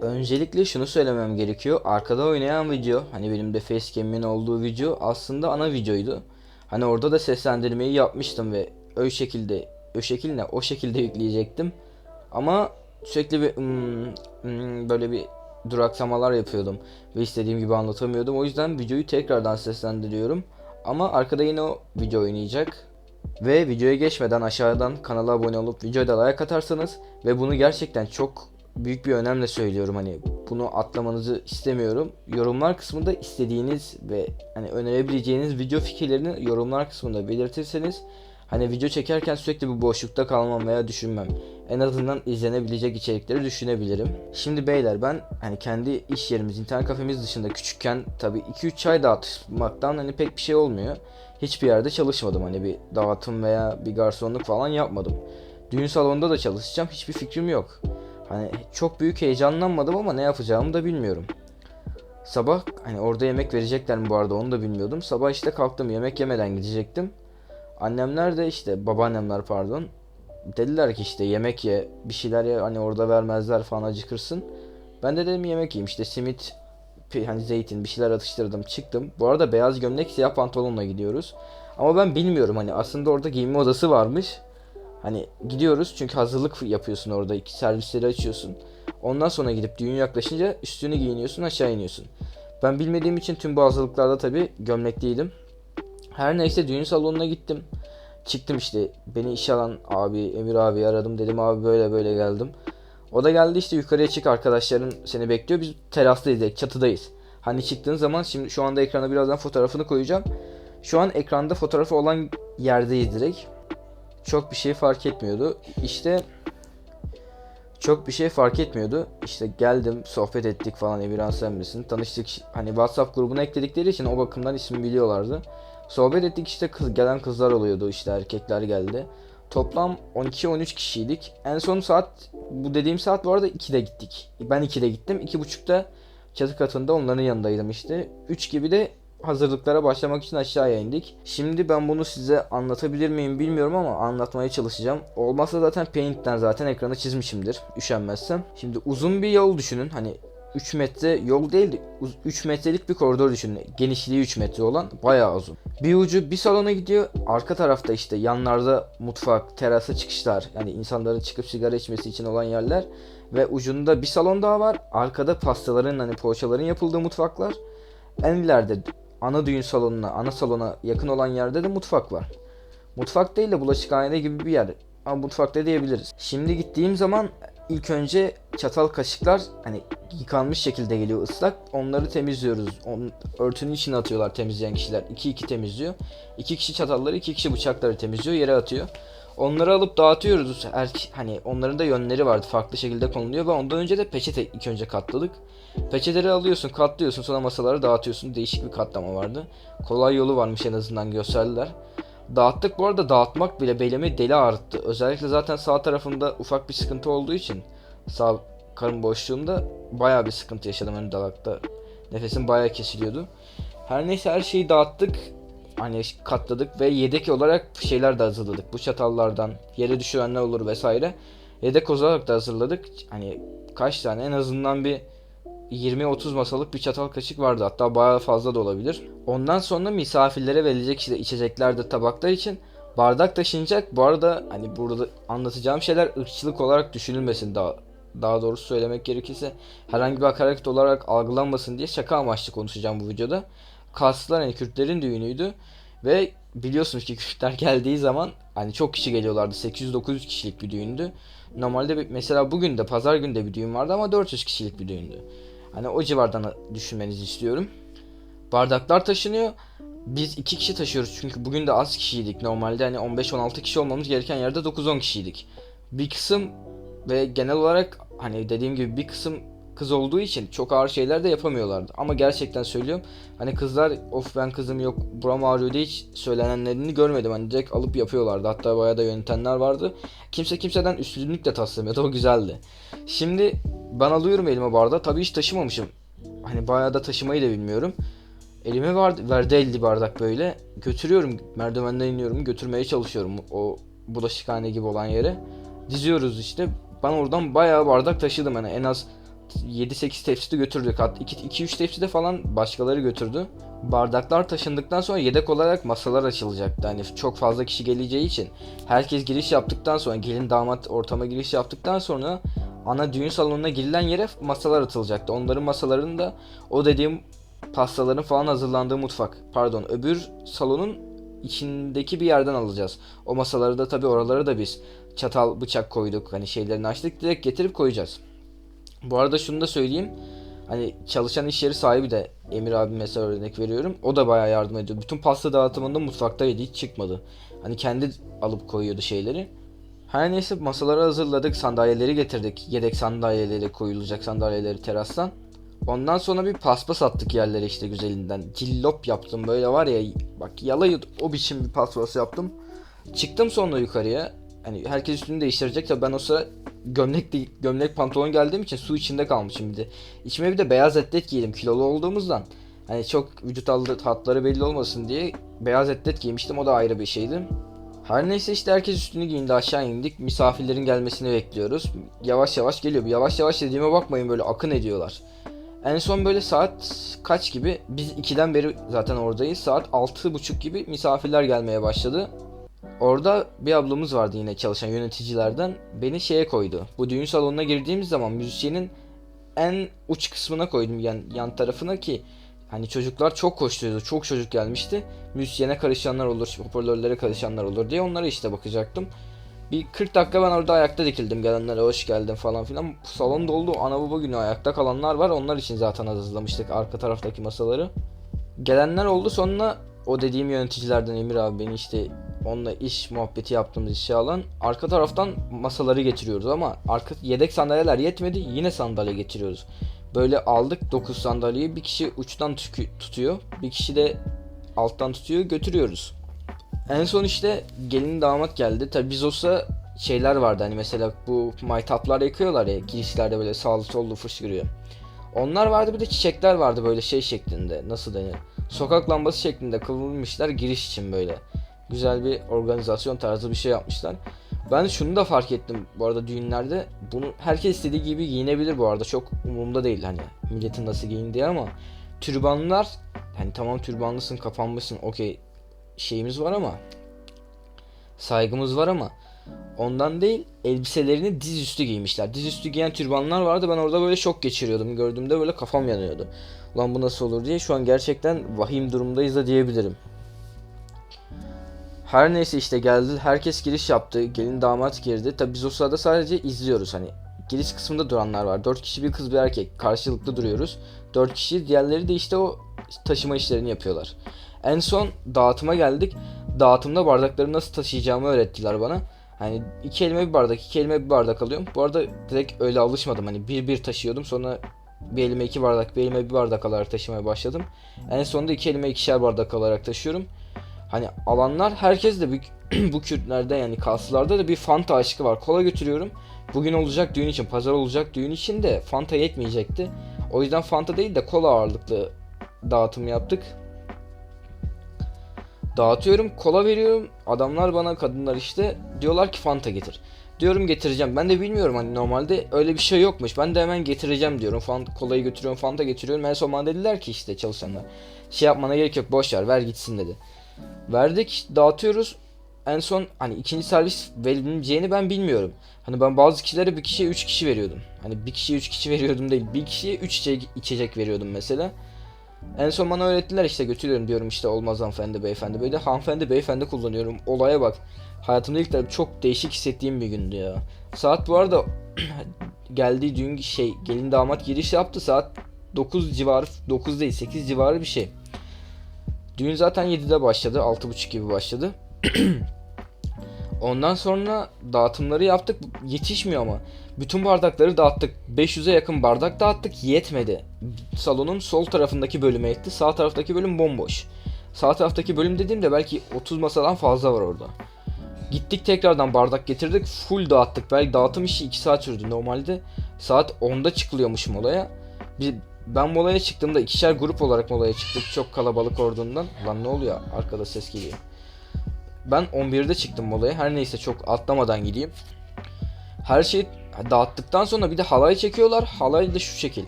Öncelikle şunu söylemem gerekiyor. Arkada oynayan video, hani benim de facecam'in olduğu video aslında ana videoydu. Hani orada da seslendirmeyi yapmıştım ve o şekilde, o şekilde, o şekilde yükleyecektim. Ama sürekli bir hmm, hmm, böyle bir duraksamalar yapıyordum ve istediğim gibi anlatamıyordum. O yüzden videoyu tekrardan seslendiriyorum. Ama arkada yine o video oynayacak. Ve videoya geçmeden aşağıdan kanala abone olup videoya da like atarsanız ve bunu gerçekten çok büyük bir önemle söylüyorum hani bunu atlamanızı istemiyorum. Yorumlar kısmında istediğiniz ve hani önerebileceğiniz video fikirlerini yorumlar kısmında belirtirseniz hani video çekerken sürekli bir boşlukta kalmam veya düşünmem. En azından izlenebilecek içerikleri düşünebilirim. Şimdi beyler ben hani kendi iş yerimiz, internet kafemiz dışında küçükken tabii 2-3 çay dağıtmaktan hani pek bir şey olmuyor. Hiçbir yerde çalışmadım hani bir dağıtım veya bir garsonluk falan yapmadım. Düğün salonunda da çalışacağım hiçbir fikrim yok. Hani çok büyük heyecanlanmadım ama ne yapacağımı da bilmiyorum. Sabah hani orada yemek verecekler mi bu arada onu da bilmiyordum. Sabah işte kalktım yemek yemeden gidecektim. Annemler de işte babaannemler pardon. Dediler ki işte yemek ye bir şeyler ye hani orada vermezler falan acıkırsın. Ben de dedim yemek yiyeyim işte simit hani zeytin bir şeyler atıştırdım çıktım. Bu arada beyaz gömlek siyah pantolonla gidiyoruz. Ama ben bilmiyorum hani aslında orada giyinme odası varmış. Hani gidiyoruz çünkü hazırlık yapıyorsun orada iki servisleri açıyorsun. Ondan sonra gidip düğün yaklaşınca üstünü giyiniyorsun aşağı iniyorsun. Ben bilmediğim için tüm bu hazırlıklarda tabi gömlekliydim. Her neyse düğün salonuna gittim. Çıktım işte beni işe alan abi Emir abi aradım dedim abi böyle böyle geldim. O da geldi işte yukarıya çık arkadaşların seni bekliyor. Biz terastayız çatıdayız. Hani çıktığın zaman şimdi şu anda ekrana birazdan fotoğrafını koyacağım. Şu an ekranda fotoğrafı olan yerdeyiz direkt çok bir şey fark etmiyordu. İşte çok bir şey fark etmiyordu. İşte geldim sohbet ettik falan Emirhan sen misin? Tanıştık hani WhatsApp grubuna ekledikleri için o bakımdan ismi biliyorlardı. Sohbet ettik işte kız, gelen kızlar oluyordu işte erkekler geldi. Toplam 12-13 kişiydik. En son saat bu dediğim saat bu arada 2'de gittik. Ben 2'de gittim. 2.30'da çatı katında onların yanındaydım işte. 3 gibi de hazırlıklara başlamak için aşağıya indik. Şimdi ben bunu size anlatabilir miyim bilmiyorum ama anlatmaya çalışacağım. Olmazsa zaten Paint'ten zaten ekranı çizmişimdir üşenmezsem. Şimdi uzun bir yol düşünün. Hani 3 metre yol değil de 3 metrelik bir koridor düşünün. Genişliği 3 metre olan bayağı uzun. Bir ucu bir salona gidiyor. Arka tarafta işte yanlarda mutfak, terasa çıkışlar. Yani insanların çıkıp sigara içmesi için olan yerler. Ve ucunda bir salon daha var. Arkada pastaların hani poğaçaların yapıldığı mutfaklar. En ileride ana düğün salonuna, ana salona yakın olan yerde de mutfak var. Mutfak değil de bulaşıkhane gibi bir yer. Ama mutfakta diyebiliriz. Şimdi gittiğim zaman ilk önce çatal kaşıklar hani yıkanmış şekilde geliyor ıslak. Onları temizliyoruz. Onun örtünün içine atıyorlar temizleyen kişiler. 2 2 temizliyor. 2 kişi çatalları, 2 kişi bıçakları temizliyor, yere atıyor. Onları alıp dağıtıyoruz. Er, hani onların da yönleri vardı. Farklı şekilde konuluyor ve ondan önce de peçete ilk önce katladık. Peçeteleri alıyorsun, katlıyorsun, sonra masaları dağıtıyorsun. Değişik bir katlama vardı. Kolay yolu varmış en azından gösterdiler. Dağıttık bu arada dağıtmak bile belimi deli ağrıttı. Özellikle zaten sağ tarafımda ufak bir sıkıntı olduğu için sağ karın boşluğumda bayağı bir sıkıntı yaşadım ön dalakta. Nefesim bayağı kesiliyordu. Her neyse her şeyi dağıttık. Hani katladık ve yedek olarak şeyler de hazırladık. Bu çatallardan yere düşürenler olur vesaire. Yedek olarak da hazırladık. Hani kaç tane en azından bir 20-30 masalık bir çatal kaşık vardı. Hatta bayağı fazla da olabilir. Ondan sonra misafirlere verilecek işte içecekler de tabaklar için bardak taşınacak. Bu arada hani burada anlatacağım şeyler ırkçılık olarak düşünülmesin daha daha doğrusu söylemek gerekirse herhangi bir hakaret olarak algılanmasın diye şaka amaçlı konuşacağım bu videoda. Karslılar yani Kürtlerin düğünüydü ve biliyorsunuz ki Kürtler geldiği zaman hani çok kişi geliyorlardı. 800-900 kişilik bir düğündü. Normalde bir- mesela bugün de pazar günü de bir düğün vardı ama 400 kişilik bir düğündü. Hani o civardan düşünmenizi istiyorum. Bardaklar taşınıyor. Biz iki kişi taşıyoruz çünkü bugün de az kişiydik. Normalde hani 15-16 kişi olmamız gereken yerde 9-10 kişiydik. Bir kısım ve genel olarak hani dediğim gibi bir kısım kız olduğu için çok ağır şeyler de yapamıyorlardı. Ama gerçekten söylüyorum hani kızlar of ben kızım yok buram ağrıyor diye hiç söylenenlerini görmedim. Hani direkt alıp yapıyorlardı. Hatta bayağı da yöntemler vardı. Kimse kimseden üstünlük de taslamıyordu. O güzeldi. Şimdi ben alıyorum elime bardağı. Tabii hiç taşımamışım. Hani bayağı da taşımayı da bilmiyorum. Elime vardı, verdi 50 bardak böyle. Götürüyorum. Merdivenden iniyorum. Götürmeye çalışıyorum o bulaşıkhane gibi olan yere. Diziyoruz işte. Ben oradan bayağı bardak taşıdım. Yani en az 7-8 tepsi de götürdük. Hatta 2-3 tepsi de falan başkaları götürdü. Bardaklar taşındıktan sonra yedek olarak masalar açılacaktı. Hani çok fazla kişi geleceği için herkes giriş yaptıktan sonra gelin damat ortama giriş yaptıktan sonra ana düğün salonuna girilen yere masalar atılacaktı. Onların masalarını da o dediğim pastaların falan hazırlandığı mutfak. Pardon öbür salonun içindeki bir yerden alacağız. O masaları da tabii oralara da biz çatal bıçak koyduk. Hani şeylerini açtık direkt getirip koyacağız. Bu arada şunu da söyleyeyim. Hani çalışan iş yeri sahibi de Emir abi mesela örnek veriyorum. O da bayağı yardım ediyor. Bütün pasta dağıtımında mutfaktaydı hiç çıkmadı. Hani kendi alıp koyuyordu şeyleri. Her neyse masaları hazırladık, sandalyeleri getirdik. Yedek sandalyeleri koyulacak sandalyeleri terastan. Ondan sonra bir paspas attık yerlere işte güzelinden. Cillop yaptım böyle var ya bak yalayı o biçim bir paspas yaptım. Çıktım sonra yukarıya. Hani herkes üstünü değiştirecek tabii ben o sıra gömlek değil, gömlek pantolon geldiğim için su içinde kalmışım bir de. İçime bir de beyaz etlet giydim kilolu olduğumuzdan. Hani çok vücut aldı hatları belli olmasın diye beyaz etlet giymiştim o da ayrı bir şeydi. Her neyse işte herkes üstünü giyindi aşağı indik. Misafirlerin gelmesini bekliyoruz. Yavaş yavaş geliyor. Yavaş yavaş dediğime bakmayın böyle akın ediyorlar. En son böyle saat kaç gibi? Biz 2'den beri zaten oradayız. Saat 6.30 gibi misafirler gelmeye başladı. Orada bir ablamız vardı yine çalışan yöneticilerden. Beni şeye koydu. Bu düğün salonuna girdiğimiz zaman müzisyenin en uç kısmına koydum yan, yan tarafına ki hani çocuklar çok koşturuyordu. Çok çocuk gelmişti. Müzisyene karışanlar olur, hoparlörlere karışanlar olur diye onlara işte bakacaktım. Bir 40 dakika ben orada ayakta dikildim. Gelenlere hoş geldin falan filan. Salon doldu. Ana baba günü ayakta kalanlar var. Onlar için zaten hazırlamıştık arka taraftaki masaları. Gelenler oldu. Sonra o dediğim yöneticilerden Emir abi beni işte onunla iş muhabbeti yaptığımız işe alan arka taraftan masaları getiriyoruz ama arka yedek sandalyeler yetmedi yine sandalye getiriyoruz. Böyle aldık 9 sandalyeyi bir kişi uçtan tutuyor bir kişi de alttan tutuyor götürüyoruz. En son işte gelin damat geldi. Tabi biz olsa şeyler vardı hani mesela bu maytaplar yakıyorlar ya girişlerde böyle sağlı sollu fışkırıyor. Onlar vardı bir de çiçekler vardı böyle şey şeklinde nasıl denir? Sokak lambası şeklinde kıvrılmışlar giriş için böyle. Güzel bir organizasyon tarzı bir şey yapmışlar. Ben şunu da fark ettim bu arada düğünlerde. Bunu herkes istediği gibi giyinebilir bu arada. Çok umurumda değil hani milletin nasıl giyindiği ama türbanlar hani tamam türbanlısın kapanmışsın okey şeyimiz var ama saygımız var ama ondan değil elbiselerini dizüstü giymişler. Dizüstü giyen türbanlar vardı ben orada böyle şok geçiriyordum. Gördüğümde böyle kafam yanıyordu. Ulan bu nasıl olur diye şu an gerçekten vahim durumdayız da diyebilirim. Her neyse işte geldi. Herkes giriş yaptı. Gelin damat girdi. Tabi biz o sırada sadece izliyoruz hani. Giriş kısmında duranlar var. 4 kişi bir kız bir erkek. Karşılıklı duruyoruz. 4 kişi. Diğerleri de işte o taşıma işlerini yapıyorlar. En son dağıtıma geldik. Dağıtımda bardakları nasıl taşıyacağımı öğrettiler bana. Hani iki elime bir bardak, iki elime bir bardak alıyorum. Bu arada direkt öyle alışmadım. Hani bir bir taşıyordum. Sonra bir elime iki bardak, bir elime bir bardak alarak taşımaya başladım. En sonunda iki elime ikişer bardak alarak taşıyorum. Hani alanlar herkes de bu, Kürtlerde yani Kaslılarda da bir Fanta aşkı var. Kola götürüyorum. Bugün olacak düğün için, pazar olacak düğün için de Fanta yetmeyecekti. O yüzden Fanta değil de kola ağırlıklı dağıtım yaptık. Dağıtıyorum, kola veriyorum. Adamlar bana kadınlar işte diyorlar ki Fanta getir. Diyorum getireceğim. Ben de bilmiyorum hani normalde öyle bir şey yokmuş. Ben de hemen getireceğim diyorum. Fanta, kolayı götürüyorum, Fanta getiriyorum. En son bana dediler ki işte çalışanlar. Şey yapmana gerek yok boş ver ver gitsin dedi. Verdik dağıtıyoruz. En son hani ikinci servis verileceğini ben bilmiyorum. Hani ben bazı kişilere bir kişiye 3 kişi veriyordum. Hani bir kişiye 3 kişi veriyordum değil. Bir kişiye 3 içecek, içecek veriyordum mesela. En son bana öğrettiler işte götürüyorum diyorum işte olmaz hanımefendi beyefendi. Böyle hanımefendi beyefendi kullanıyorum. Olaya bak. Hayatımda ilk defa çok değişik hissettiğim bir gündü ya. Saat bu arada geldiği düğün şey gelin damat giriş yaptı saat 9 civarı 9 değil 8 civarı bir şey. Düğün zaten 7'de başladı 6.30 gibi başladı. Ondan sonra dağıtımları yaptık. Yetişmiyor ama. Bütün bardakları dağıttık. 500'e yakın bardak dağıttık. Yetmedi. Salonun sol tarafındaki bölüme etti. Sağ taraftaki bölüm bomboş. Sağ taraftaki bölüm dediğimde belki 30 masadan fazla var orada. Gittik tekrardan bardak getirdik. Full dağıttık. Belki dağıtım işi 2 saat sürdü. Normalde saat 10'da çıkılıyormuş molaya. Bir, ben molaya çıktığımda ikişer grup olarak molaya çıktık. Çok kalabalık olduğundan. Lan ne oluyor? Arkada ses geliyor. Ben 11'de çıktım molaya. Her neyse çok atlamadan gideyim. Her şey dağıttıktan sonra bir de halay çekiyorlar. Halay da şu şekil.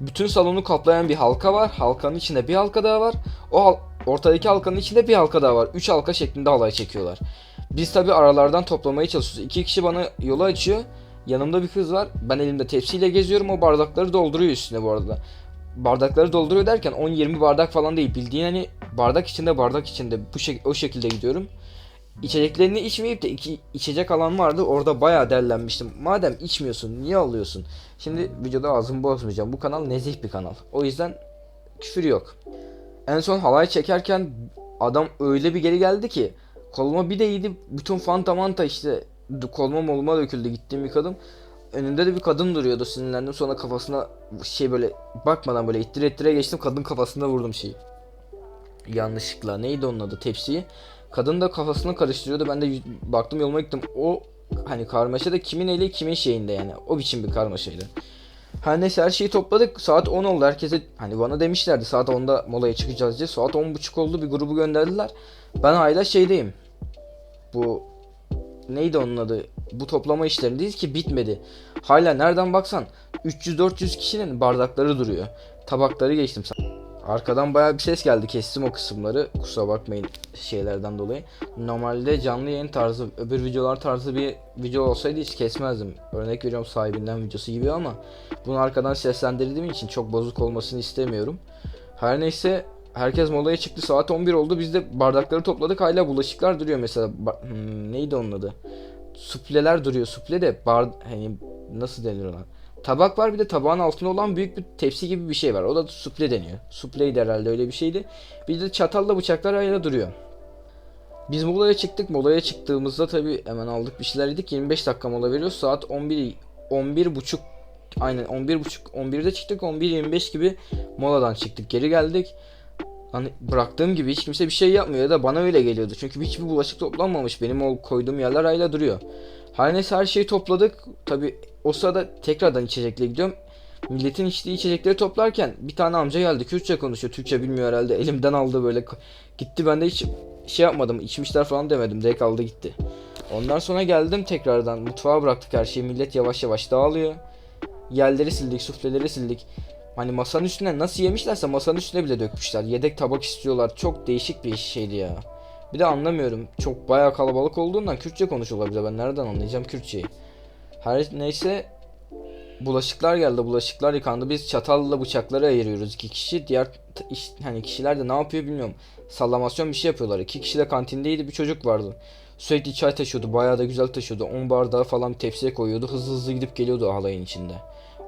Bütün salonu kaplayan bir halka var. Halkanın içinde bir halka daha var. O hal- ortadaki halkanın içinde bir halka daha var. Üç halka şeklinde halay çekiyorlar. Biz tabi aralardan toplamaya çalışıyoruz. İki kişi bana yolu açıyor. Yanımda bir kız var. Ben elimde tepsiyle geziyorum. O bardakları dolduruyor üstüne bu arada. Bardakları dolduruyor derken 10-20 bardak falan değil. Bildiğin hani bardak içinde bardak içinde bu şek- o şekilde gidiyorum. İçeceklerini içmeyip de iki içecek alan vardı. Orada bayağı derlenmiştim. Madem içmiyorsun niye alıyorsun? Şimdi videoda ağzımı bozmayacağım. Bu kanal nezih bir kanal. O yüzden küfür yok. En son halay çekerken adam öyle bir geri geldi ki koluma bir değdi. Bütün fanta manta işte koluma moluma döküldü gittiğim bir kadın. Önünde de bir kadın duruyordu sinirlendim sonra kafasına şey böyle bakmadan böyle ittire ittire geçtim kadın kafasına vurdum şeyi. Yanlışlıkla neydi onun adı tepsiyi. Kadın da kafasını karıştırıyordu ben de baktım yoluma gittim. O hani karmaşa da kimin eli kimin şeyinde yani o biçim bir karmaşaydı. Her neyse her şeyi topladık. Saat 10 oldu. Herkese hani bana demişlerdi saat 10'da molaya çıkacağız diye. Saat 10.30 oldu. Bir grubu gönderdiler. Ben hala şeydeyim. Bu neydi onun adı? Bu toplama işlerindeyiz ki bitmedi. Hala nereden baksan 300-400 kişinin bardakları duruyor. Tabakları geçtim. Arkadan bayağı bir ses geldi. Kestim o kısımları. Kusura bakmayın şeylerden dolayı. Normalde canlı yayın tarzı, öbür videolar tarzı bir video olsaydı hiç kesmezdim. Örnek veriyorum sahibinden videosu gibi ama bunu arkadan seslendirdiğim için çok bozuk olmasını istemiyorum. Her neyse herkes molaya çıktı. Saat 11 oldu. Biz de bardakları topladık. Hala bulaşıklar duruyor mesela. Ba- hmm, neydi onun adı? Supleler duruyor. Suple de bar hani nasıl denir ona? Tabak var bir de tabağın altında olan büyük bir tepsi gibi bir şey var. O da suple deniyor. Supleydi herhalde öyle bir şeydi. Bir de çatalla bıçaklar hala duruyor. Biz molaya çıktık. Molaya çıktığımızda tabii hemen aldık bir şeyler yedik. 25 dakika mola veriyoruz. Saat 11 11 buçuk aynen 11 buçuk 11'de çıktık. 11.25 gibi moladan çıktık. Geri geldik. Hani bıraktığım gibi hiç kimse bir şey yapmıyor ya da bana öyle geliyordu. Çünkü hiçbir bulaşık toplanmamış. Benim o koyduğum yerler hala duruyor. Her neyse her şeyi topladık. Tabi o sırada tekrardan içecekle gidiyorum. Milletin içtiği içecekleri toplarken bir tane amca geldi. Kürtçe konuşuyor. Türkçe bilmiyor herhalde. Elimden aldı böyle. Gitti ben de hiç şey yapmadım. içmişler falan demedim. Direkt aldı gitti. Ondan sonra geldim tekrardan. Mutfağa bıraktık her şeyi. Millet yavaş yavaş dağılıyor. Yerleri sildik, sufleleri sildik. Hani masanın üstüne nasıl yemişlerse masanın üstüne bile dökmüşler. Yedek tabak istiyorlar. Çok değişik bir şeydi ya. Bir de anlamıyorum. Çok bayağı kalabalık olduğundan Kürtçe konuşuyorlar bize. Ben nereden anlayacağım Kürtçeyi? Her neyse bulaşıklar geldi. Bulaşıklar yıkandı. Biz çatalla bıçakları ayırıyoruz iki kişi. Diğer iş, hani kişiler de ne yapıyor bilmiyorum. Sallamasyon bir şey yapıyorlar. İki kişi de kantindeydi. Bir çocuk vardı. Sürekli çay taşıyordu. Bayağı da güzel taşıyordu. 10 bardağı falan tepsiye koyuyordu. Hızlı hızlı gidip geliyordu halayın içinde.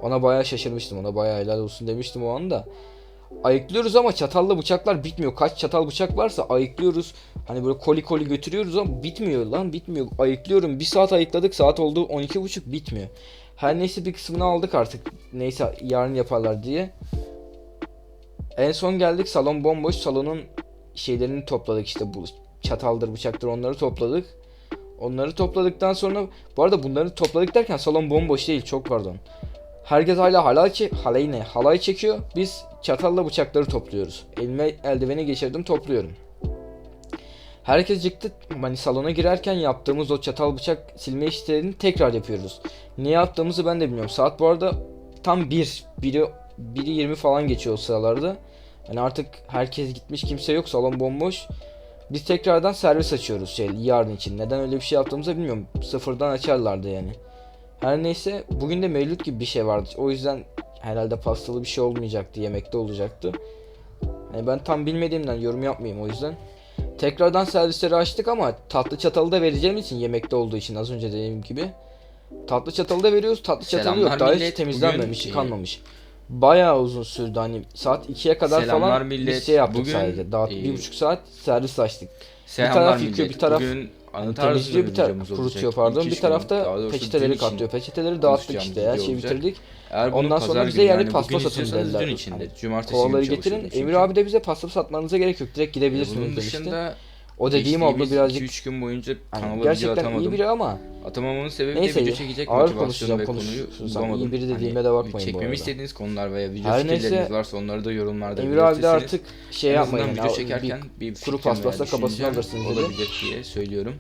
Ona bayağı şaşırmıştım. Ona bayağı helal olsun demiştim o anda. Ayıklıyoruz ama çatalla bıçaklar bitmiyor. Kaç çatal bıçak varsa ayıklıyoruz. Hani böyle koli koli götürüyoruz ama bitmiyor lan bitmiyor. Ayıklıyorum. Bir saat ayıkladık. Saat oldu 12.30 bitmiyor. Her neyse bir kısmını aldık artık. Neyse yarın yaparlar diye. En son geldik salon bomboş. Salonun şeylerini topladık işte bu çataldır bıçaktır onları topladık. Onları topladıktan sonra bu arada bunları topladık derken salon bomboş değil çok pardon. Herkes hala halay, çe- halay ne? halay çekiyor. Biz çatalla bıçakları topluyoruz. Elime eldiveni geçirdim topluyorum. Herkes çıktı. Hani salona girerken yaptığımız o çatal bıçak silme işlerini tekrar yapıyoruz. Ne yaptığımızı ben de bilmiyorum. Saat bu arada tam 1. Biri, biri 20 falan geçiyor o sıralarda. Hani artık herkes gitmiş kimse yok salon bomboş. Biz tekrardan servis açıyoruz şey yarın için. Neden öyle bir şey yaptığımızı bilmiyorum. Sıfırdan açarlardı yani. Her neyse bugün de mevlüt gibi bir şey vardı. O yüzden herhalde pastalı bir şey olmayacaktı. Yemekte olacaktı. Yani ben tam bilmediğimden yorum yapmayayım o yüzden. Tekrardan servisleri açtık ama tatlı çatalı da vereceğim için yemekte olduğu için az önce dediğim gibi. Tatlı çatalı da veriyoruz. Tatlı çatalı Selamlar yok. Daha hiç millet. temizlenmemiş, Bugün- yıkanmamış. Bayağı uzun sürdü hani saat 2'ye kadar Selamlar falan millet. biz şey yaptık Bugün, sadece. Daha e, bir buçuk saat servis açtık. Selamlar taraf millet. yıkıyor, bir taraf Bugün anı Temizliyor bir taraf kurutuyor pardon. Bir tarafta peçeteleri katlıyor. Peçeteleri dağıttık işte şeyi olacak. bitirdik. Eğer Ondan sonra bize günü, yani bugün paspas atın istiyorsanız dediler. Dün içinde. Hani Cumartesi Kovaları getirin. Emir abi de bize paspas atmanıza gerek yok. Direkt gidebilirsiniz Bunun dışında O dediğim abla birazcık 2-3 gün boyunca kanala video gerçekten iyi biri ama Atamamamın sebebi Neyse, de video çekecek ağır konuşacağım, ve konuyu bulamadım. İyi biri dediğime Hani de bakmayın bu Çekmemi arada. istediğiniz konular veya video Her fikirleriniz neyse, varsa onları da yorumlarda Emir abi de artık şey yapmayın. video yani, çekerken bir bir, kuru paspasla düşüncem alırsınız dedi. olabilir diye söylüyorum.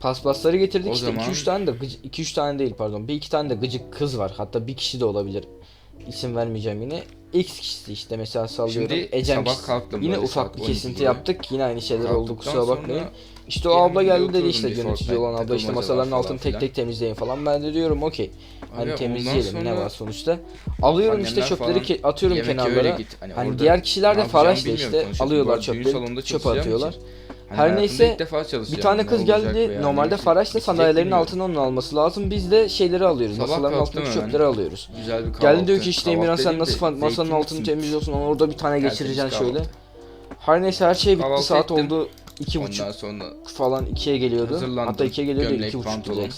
Paspasları getirdik O işte zaman- 2-3 tane de 2-3 tane değil pardon. Bir iki tane de gıcık kız var. Hatta bir kişi de olabilir. İsim vermeyeceğim yine. X kişisi işte mesela sallıyorum. Şimdi Ecem sabah kişisi. kalktım Yine böyle ufak saat bir 12 kesinti gibi. yaptık. Yine aynı şeyler oldu Kalktıktan kusura sonra bakmayın. İşte o abla geldi dedi oturdum işte bir yönetici Fortnite olan abla işte takılmaca masaların altını tek filan. tek temizleyin falan. Ben de diyorum okey. Hani ondan temizleyelim ne sonra var sonuçta. Alıyorum işte annemler çöpleri falan, ke- atıyorum yemek kenarlara. git. Hani Hani orada diğer kişiler ne de yapacağımı Faraş'la bilmiyorum işte sonuçta. Bu alıyorlar düğün çöpleri salonunda çalışacağım atıyorlar. için. Hani Her neyse, ilk defa çalışacağım. Bir tane Ne kız geldi. veya Normalde Faraş'la sandalyelerin altına onun alması lazım. Biz de şeyleri alıyoruz. Sabah Masaların altındaki çöpleri alıyoruz. Güzel bir kahvaltı. Geldi diyor ki işte Emirhan sen nasıl de masanın altını temizliyorsun onu orada bir tane geçireceksin şöyle. Her neyse her şey bitti Kahvaltı saat ettim. oldu iki buçuk Ondan sonra falan ikiye geliyordu. Hatta ikiye geliyordu Gömlek, iki buçuk pantolon.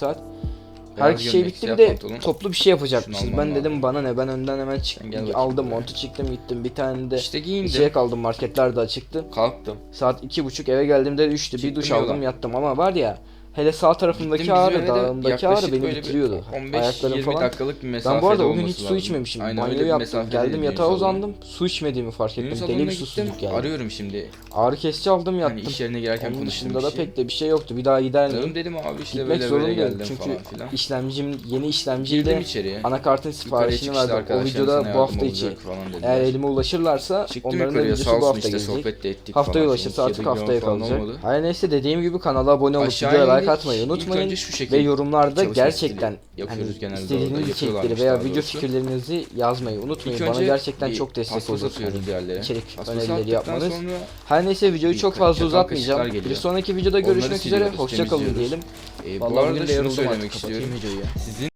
Beyaz Her şey gömlek, bitti siyah bir de pantolon. toplu bir şey yapacakmışız. Şunu Ben almam dedim bana ne ben önden hemen Sen gel çıktım bakayım aldım buraya. montu çıktım gittim bir tane de İşte giyindim. şeye kaldım marketler de açıktı. Kalktım. Saat iki buçuk eve geldiğimde üçtü bir Çıktım duş yola. aldım yattım ama var ya hele sağ tarafındaki Gittim ağrı dağımdaki ağrı beni bitiriyordu. 15-20 Ayaklarım falan. dakikalık bir mesafede Ben bu arada o gün hiç su lazım. içmemişim. Aynen Banyo yaptım. Geldim yatağa uzandım. Su içmediğimi fark ettim. Deli bir susuzluk geldi. Arıyorum şimdi. Ağrı kesici aldım yattım. Hani iş yerine girerken Onun dışında da şey. pek de bir şey yoktu. Bir daha gider miyim? dedim abi işte Gitmek böyle böyle geldim Çünkü falan filan. işlemcim yeni işlemciyle anakartın siparişini verdim. O videoda bu hafta içi. Eğer elime ulaşırlarsa onların da videosu bu hafta gelecek. Haftaya ulaşırsa artık haftaya kalacak. Her neyse dediğim gibi kanala abone olup videoya like indik. atmayı unutmayın. Ve yorumlarda gerçekten hani istediğiniz içerikleri veya video fikirlerinizi yazmayı unutmayın. Bana gerçekten çok destek olur. diğerlere. içerik önerileri yapmanız. Her neyse videoyu çok fazla uzatmayacağım. Bir sonraki videoda görüşmek üzere. siliyoruz, Hoşça kalın temizliyoruz. diyelim. e, bu Vallahi arada bugün de şunu söylemek istiyorum. Sizin